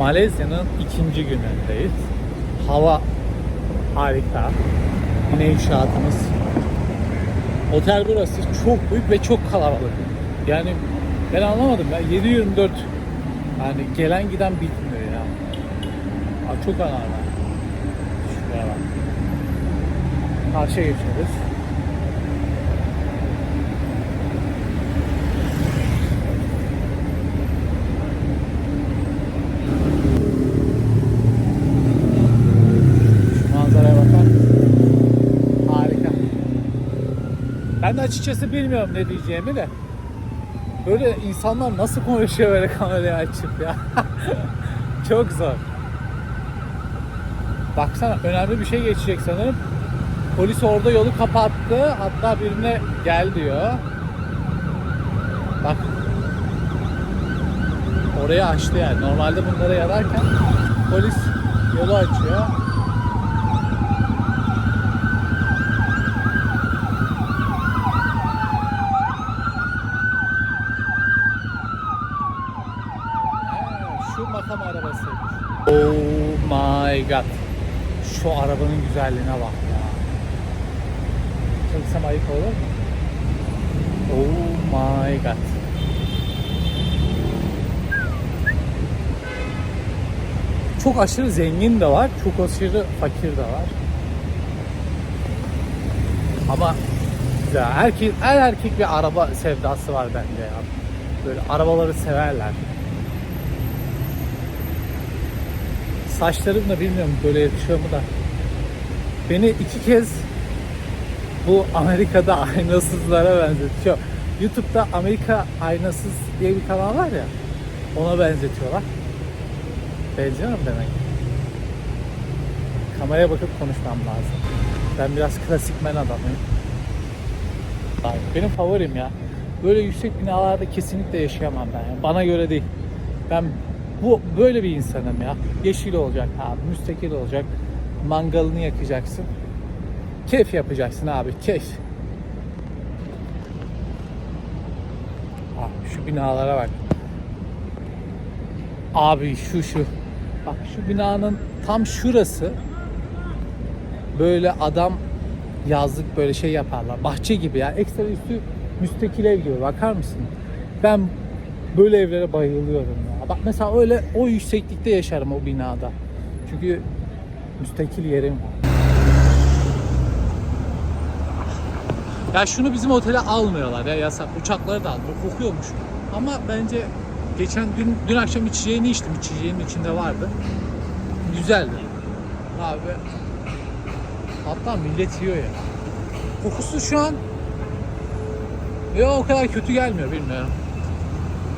Malezya'nın ikinci günündeyiz. Hava harika. Yine inşaatımız. Otel burası çok büyük ve çok kalabalık. Yani ben anlamadım ya 7-24 yani gelen giden bitmiyor ya. Aa, çok anormal. Şuraya. Karşıya geçiyoruz. Şu manzaraya bakar mısın? Harika. Ben de açıkçası bilmiyorum ne diyeceğimi de. Böyle insanlar nasıl konuşuyor böyle kamerayı açıp ya. Çok zor. Baksana önemli bir şey geçecek sanırım. Polis orada yolu kapattı. Hatta birine gel diyor. Bak. Orayı açtı yani. Normalde bunlara yararken polis yolu açıyor. Ha, Şu makam arabası. Oh my god. Şu arabanın güzelliğine bak ya. Çeksem ayıp olur mu? Oh my god. Çok aşırı zengin de var, çok aşırı fakir de var. Ama güzel. Erkek, her erkek bir araba sevdası var bence ya. Böyle arabaları severler. Saçlarım da bilmiyorum böyle yakışıyor mu da. Beni iki kez bu Amerika'da aynasızlara benzetiyor. YouTube'da Amerika Aynasız diye bir kanal var ya. Ona benzetiyorlar. Benziyor mu demek? Kameraya bakıp konuşmam lazım. Ben biraz klasik men adamıyım. Benim favorim ya. Böyle yüksek binalarda kesinlikle yaşayamam ben. ya. Bana göre değil. Ben bu böyle bir insanım ya. Yeşil olacak abi, müstakil olacak. Mangalını yakacaksın. Keyif yapacaksın abi, keyif. Abi şu binalara bak. Abi şu şu. Bak şu binanın tam şurası böyle adam yazlık böyle şey yaparlar. Bahçe gibi ya. Ekstra üstü müstakil ev gibi. Bakar mısın? Ben böyle evlere bayılıyorum. Bak mesela öyle o yükseklikte yaşarım o binada. Çünkü müstakil yerim var. Ya şunu bizim otele almıyorlar ya yasak. Uçakları da almıyor. Kokuyormuş. Ama bence geçen dün, dün akşam içeceğini içtim. İçeceğinin içinde vardı. Güzeldi. Abi hatta millet yiyor ya. Kokusu şu an ya o kadar kötü gelmiyor bilmiyorum.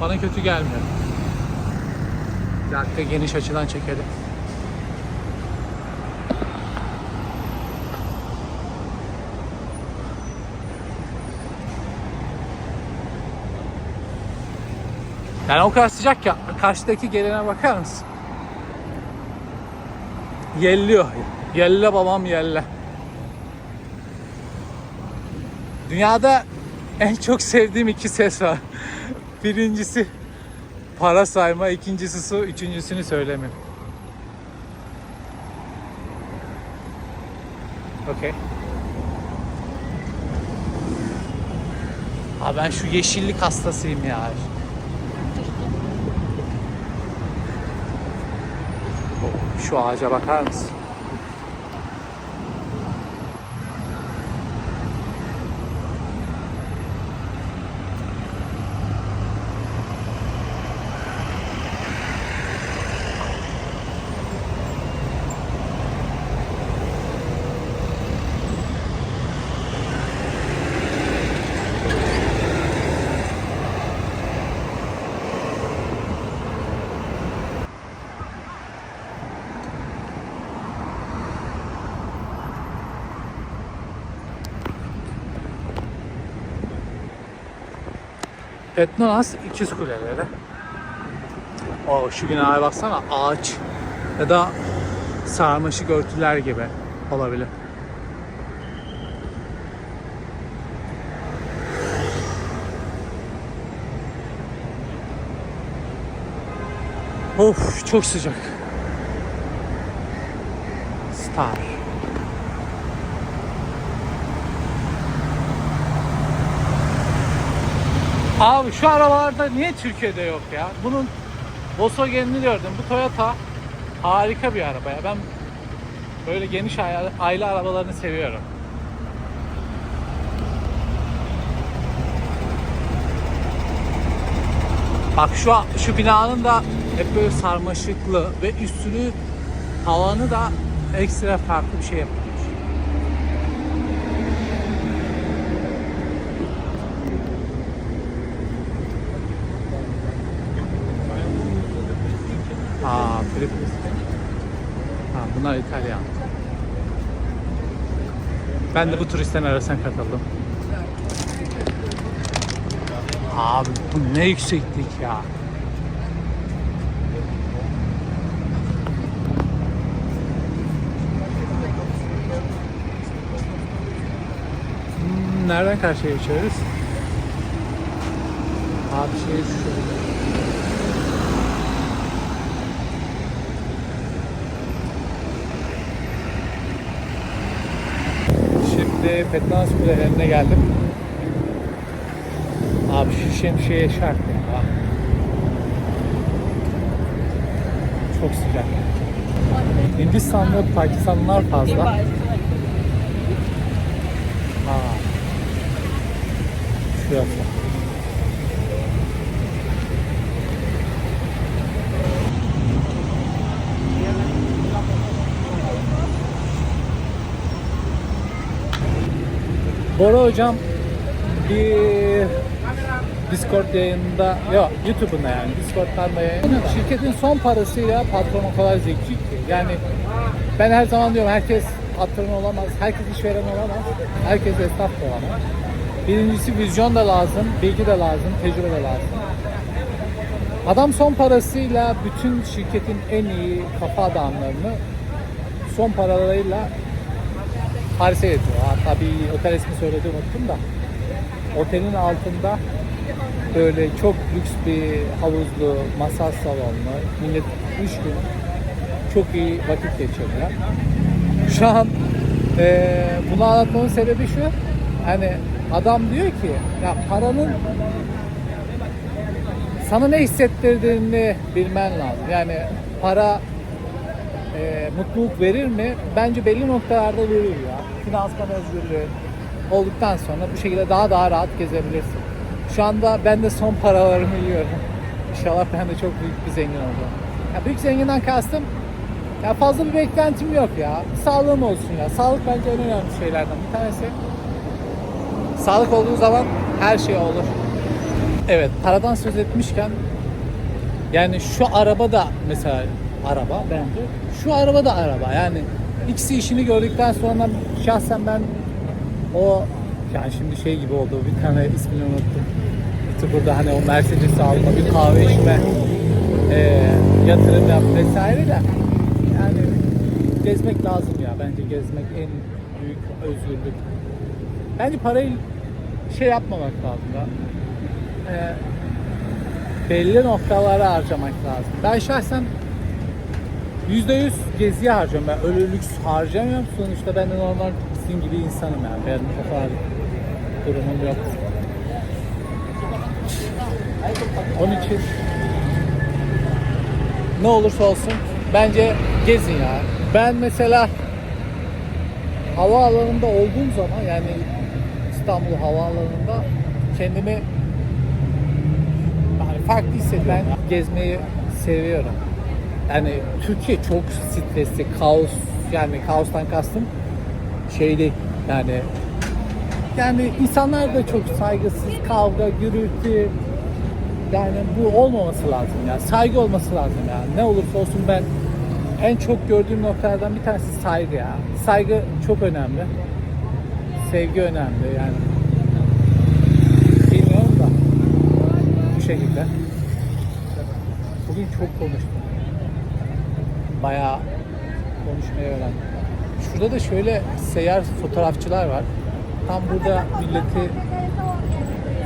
Bana kötü gelmiyor. Dakika geniş açıdan çekelim. Yani o kadar sıcak ki karşıdaki gelene bakar mısın? Yelliyor. Yelle babam yelle. Dünyada en çok sevdiğim iki ses var. Birincisi para sayma, ikincisi su, üçüncüsünü söylemiyorum. Okey. Ha ben şu yeşillik hastasıyım ya. Şu ağaca bakar mısın? Petnonas ikiz kuleleri. O şu binaya baksana ağaç ya da sarmaşık örtüler gibi olabilir. Of çok sıcak. Star. Abi şu arabalarda niye Türkiye'de yok ya? Bunun Volkswagen'ini gördüm. Bu Toyota harika bir araba ya. Ben böyle geniş aile, arabalarını seviyorum. Bak şu şu binanın da hep böyle sarmaşıklı ve üstünü tavanı da ekstra farklı bir şey yapmış. Aa, Filip. Ha, bunlar İtalyan. Ben de bu turistlerin arasına katıldım. Abi bu ne yükseklik ya. Hmm, Nereden karşıya geçiyoruz? Abi şey şu. Şimdi Petnaz Kulelerine geldim. Abi şu şemsiye şart ya. Çok sıcak. Hindistanlı, Pakistanlılar fazla. Ha. Şurası. Bora hocam bir Discord yayında, yok YouTube'unda yani Discord'dan da yayında. Şirketin son parasıyla patron o kadar zeki ki. Yani ben her zaman diyorum herkes patron olamaz, herkes işveren olamaz, herkes esnaf da olamaz. Birincisi vizyon da lazım, bilgi de lazım, tecrübe de lazım. Adam son parasıyla bütün şirketin en iyi kafa adamlarını son paralarıyla Paris'e getiriyor. Hatta bir otel ismi söyledi unuttum da. Otelin altında böyle çok lüks bir havuzlu, masaj salonlu, millet 3 gün çok iyi vakit geçiriyorlar. Şu an eee bunu anlatmamın sebebi şu, hani adam diyor ki ya paranın sana ne hissettirdiğini bilmen lazım. Yani para e, mutluluk verir mi? Bence belli noktalarda verir ya. Finansman özgürlüğü olduktan sonra bu şekilde daha daha rahat gezebilirsin. Şu anda ben de son paralarımı yiyorum. İnşallah ben de çok büyük bir zengin olacağım. Ya büyük zenginden kastım ya fazla bir beklentim yok ya. Sağlığım olsun ya. Sağlık bence en önemli şeylerden bir tanesi. Sağlık olduğu zaman her şey olur. Evet, paradan söz etmişken yani şu araba da mesela araba bence. Şu araba da araba. Yani ikisi işini gördükten sonra şahsen ben o yani şimdi şey gibi oldu. Bir tane ismini unuttum. YouTuber'da hani o Mercedes'i alma, bir kahve içme, e, yatırım yap vesaire de yani gezmek lazım ya. Bence gezmek en büyük özgürlük. Bence parayı şey yapmamak lazım da. E, belli noktalara harcamak lazım. Ben şahsen %100 geziye harcıyorum. Ben öyle lüks harcamıyorum. Sonuçta ben de normal sizin gibi insanım yani. Benim o kadar durumum yok. Onun için ne olursa olsun bence gezin ya. Ben mesela havaalanında olduğum zaman yani İstanbul havaalanında kendimi yani farklı hissediyorum. Ben gezmeyi seviyorum. Yani Türkiye çok stresli, kaos yani kaostan kastım şey değil yani yani insanlar da çok saygısız, kavga, gürültü yani bu olmaması lazım ya. Saygı olması lazım ya. Ne olursa olsun ben en çok gördüğüm noktalardan bir tanesi saygı ya. Saygı çok önemli. Sevgi önemli yani. Bilmiyorum da bu şekilde. Bugün çok konuştum. Bayağı konuşmayı öğrendim. Şurada da şöyle seyyar fotoğrafçılar var. Tam burada milleti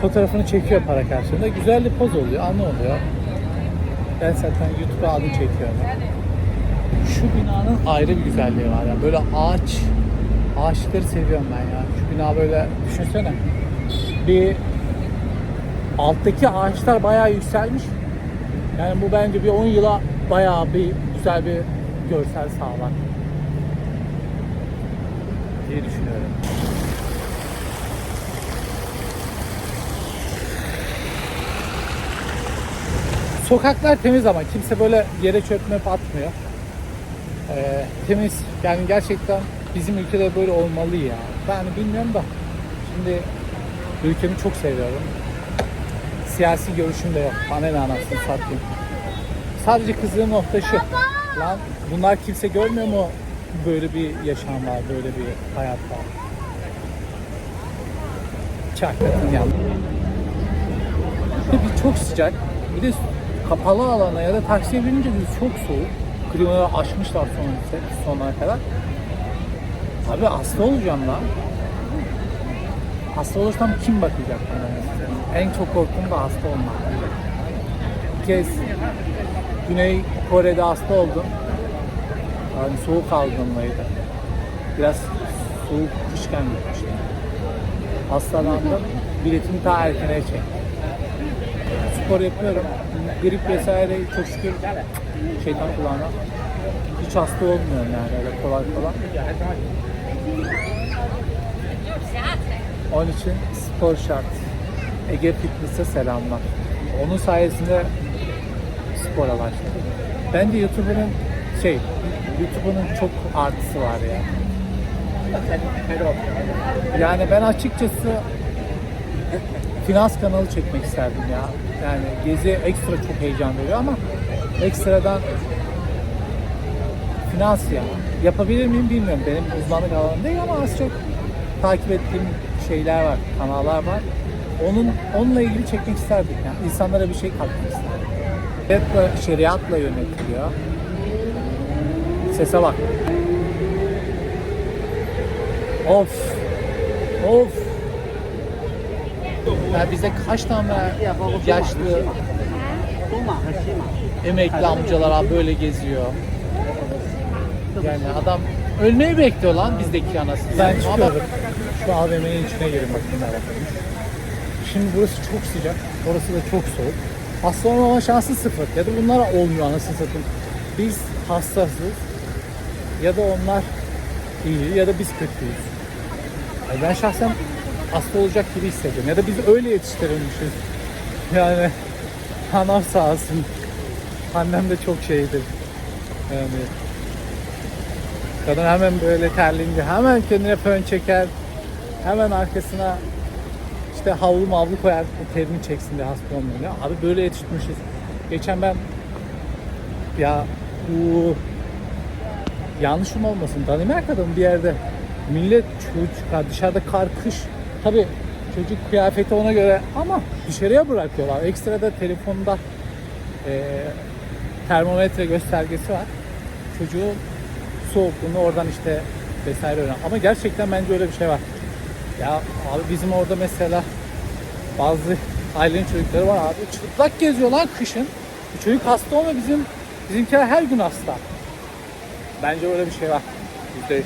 fotoğrafını çekiyor para karşılığında. Güzel bir poz oluyor, anı oluyor. Ben zaten YouTube'a adı çekiyorum. Şu binanın ayrı bir güzelliği var. Yani böyle ağaç, ağaçları seviyorum ben ya. Şu bina böyle düşünsene. Bir alttaki ağaçlar bayağı yükselmiş. Yani bu bence bir 10 yıla bayağı bir güzel bir görsel sağlar diye düşünüyorum. Sokaklar temiz ama kimse böyle yere çöp möp atmıyor. Ee, temiz yani gerçekten bizim ülkede böyle olmalı ya. Ben bilmiyorum da şimdi ülkemi çok seviyorum. Siyasi görüşüm de yok. Bana ne anasını satayım. Sadece kızdığım nokta şu. Lan bunlar kimse görmüyor mu böyle bir yaşam var, böyle bir hayat var. Çaklatın yandı. Bir çok sıcak. Bir de kapalı alana ya da taksiye binince de çok soğuk. Klimaları açmışlar son sonuna kadar. Abi hasta olacağım lan. Hasta olursam kim bakacak bana? En çok korktuğum da hasta olmak. Bir kez Güney Kore'de hasta oldum. Yani soğuk algınlığıydı. Biraz soğuk kışken gitmiştim. Hastalandım. Biletimi ta erkene çektim. Spor yapıyorum. Grip vesaire çok şükür şeytan kulağına hiç hasta olmuyorum yani öyle kolay kolay. Onun için spor şart. Ege Fitness'e selamlar. Onun sayesinde spora başladım. Ben de YouTuber'ın şey, YouTuber'ın çok artısı var ya. Yani ben açıkçası finans kanalı çekmek isterdim ya. Yani gezi ekstra çok heyecan veriyor ama ekstradan finans ya. Yapabilir miyim bilmiyorum. Benim uzmanlık alanım değil ama az çok takip ettiğim şeyler var, kanallar var. Onun onunla ilgili çekmek isterdik yani. İnsanlara bir şey katmak isterdik. Şeriatla, şeriatla yönetiliyor. Sese bak. Of. Of. Ya bize kaç tane yaşlı emekli amcalar abi böyle geziyor. Yani adam ölmeyi bekliyor lan bizdeki anası. Ben çıkıyorum. Şu AVM'nin içine girin var. Şimdi burası çok sıcak. Orası da çok soğuk. Hasta olmama şansı sıfır. Ya da bunlar olmuyor anasını satayım. Biz hassasız ya da onlar iyi ya da biz kötüyüz. Yani ben şahsen hasta olacak gibi hissediyorum. Ya da biz öyle yetiştirilmişiz. Yani anam sağ olsun. Annem de çok şeydir. Yani kadın hemen böyle terleyince hemen kendine fön çeker. Hemen arkasına işte havlu mavlu koyar terini çeksin diye hasta olmuyor. Abi böyle yetiştirmişiz. Geçen ben ya bu yanlışım olmasın Danimarka'da mı bir yerde millet çocuk dışarıda kar kış tabi çocuk kıyafeti ona göre ama dışarıya bırakıyorlar. Ekstra da telefonda e, termometre göstergesi var. Çocuğun soğukluğunu oradan işte vesaire öğren. Ama gerçekten bence öyle bir şey var. Ya abi bizim orada mesela bazı ailenin çocukları var abi çıplak geziyorlar kışın. Bu çocuk hasta olmuyor bizim bizimkiler her gün hasta. Bence öyle bir şey var. %100.